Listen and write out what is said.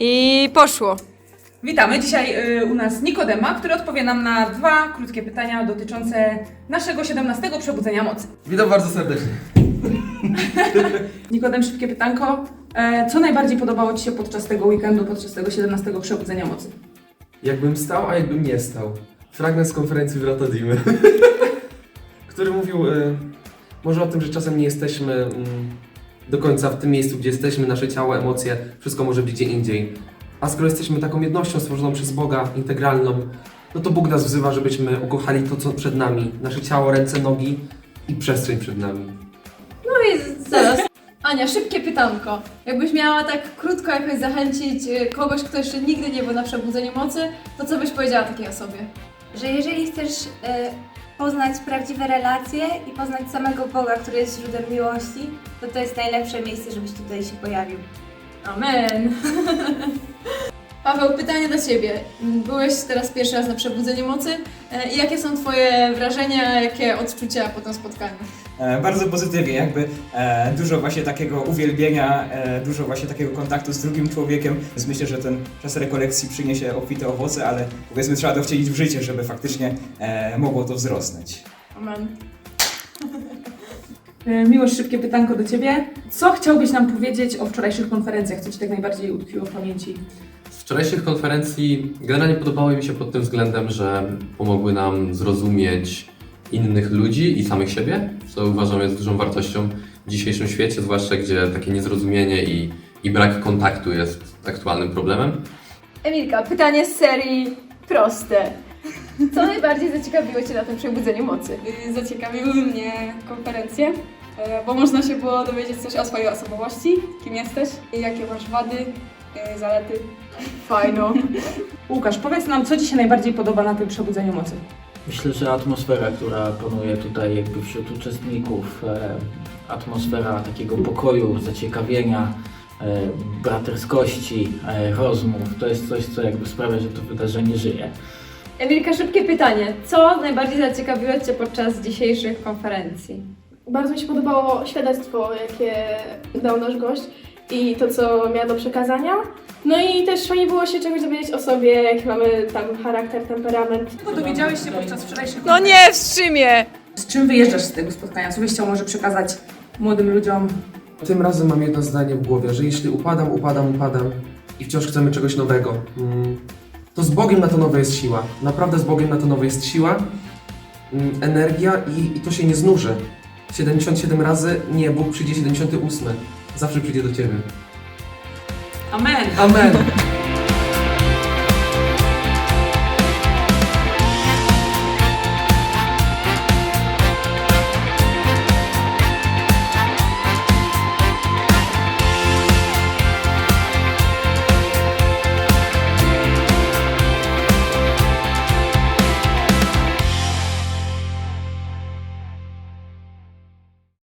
I poszło. Witamy dzisiaj y, u nas Nikodema, który odpowie nam na dwa krótkie pytania dotyczące naszego 17 przebudzenia mocy. Witam bardzo serdecznie. Nikodem, szybkie pytanko. E, co najbardziej podobało Ci się podczas tego weekendu, podczas tego 17 przebudzenia mocy? Jakbym stał, a jakbym nie stał. Fragment z konferencji Wrota Dimy, który mówił y, może o tym, że czasem nie jesteśmy mm, do końca w tym miejscu, gdzie jesteśmy, nasze ciało, emocje, wszystko może być gdzie indziej. A skoro jesteśmy taką jednością stworzoną przez Boga, integralną, no to Bóg nas wzywa, żebyśmy ukochali to, co przed nami. Nasze ciało, ręce, nogi i przestrzeń przed nami. No i zaraz. Ania, szybkie pytanko. Jakbyś miała tak krótko jakoś zachęcić y, kogoś, kto jeszcze nigdy nie był na przebudzeniu mocy, to co byś powiedziała takiej osobie? że jeżeli chcesz e, poznać prawdziwe relacje i poznać samego Boga, który jest źródłem miłości, to to jest najlepsze miejsce, żebyś tutaj się pojawił. Amen. Paweł, pytanie do Ciebie. Byłeś teraz pierwszy raz na przebudzeniu mocy. E, jakie są Twoje wrażenia, jakie odczucia po tym spotkaniu? E, bardzo pozytywnie, jakby e, dużo właśnie takiego uwielbienia, e, dużo właśnie takiego kontaktu z drugim człowiekiem. Więc myślę, że ten czas rekolekcji przyniesie obfite owoce, ale powiedzmy trzeba to wcielić w życie, żeby faktycznie mogło to wzrosnąć. Amen. Miłość, szybkie pytanko do Ciebie. Co chciałbyś nam powiedzieć o wczorajszych konferencjach? Co Ci tak najbardziej utkwiło w pamięci? Z wczorajszych konferencji generalnie podobały mi się pod tym względem, że pomogły nam zrozumieć innych ludzi i samych siebie, co uważam jest dużą wartością w dzisiejszym świecie, zwłaszcza gdzie takie niezrozumienie i, i brak kontaktu jest aktualnym problemem. Emilka, pytanie z serii proste. Co najbardziej zaciekawiło Cię na tym przebudzeniu mocy? Y, Zaciekawiły mnie konferencje, e, bo można się było dowiedzieć coś o swojej osobowości, kim jesteś, i jakie masz wady, e, zalety. Fajno. Łukasz, powiedz nam, co Ci się najbardziej podoba na tym przebudzeniu mocy? Myślę, że atmosfera, która panuje tutaj jakby wśród uczestników, e, atmosfera takiego pokoju, zaciekawienia, e, braterskości, e, rozmów, to jest coś, co jakby sprawia, że to wydarzenie żyje. Emilka, szybkie pytanie. Co najbardziej zaciekawiło Cię podczas dzisiejszych konferencji? Bardzo mi się podobało świadectwo, jakie dał nasz gość i to, co miał do przekazania. No i też fajnie było się czegoś dowiedzieć o sobie, jaki mamy tam charakter, temperament. Czego dowiedziałeś się podczas wczorajszych No nie, wstrzymie! Z czym wyjeżdżasz z tego spotkania? Co byś chciał może przekazać młodym ludziom? Tym razem mam jedno zdanie w głowie, że jeśli upadam, upadam, upadam i wciąż chcemy czegoś nowego, mm, to z Bogiem na to nowe jest siła. Naprawdę z Bogiem na to nowe jest siła, mm, energia i, i to się nie znuży. 77 razy, nie, Bóg przyjdzie 78. Zawsze przyjdzie do Ciebie. Amen! Amen!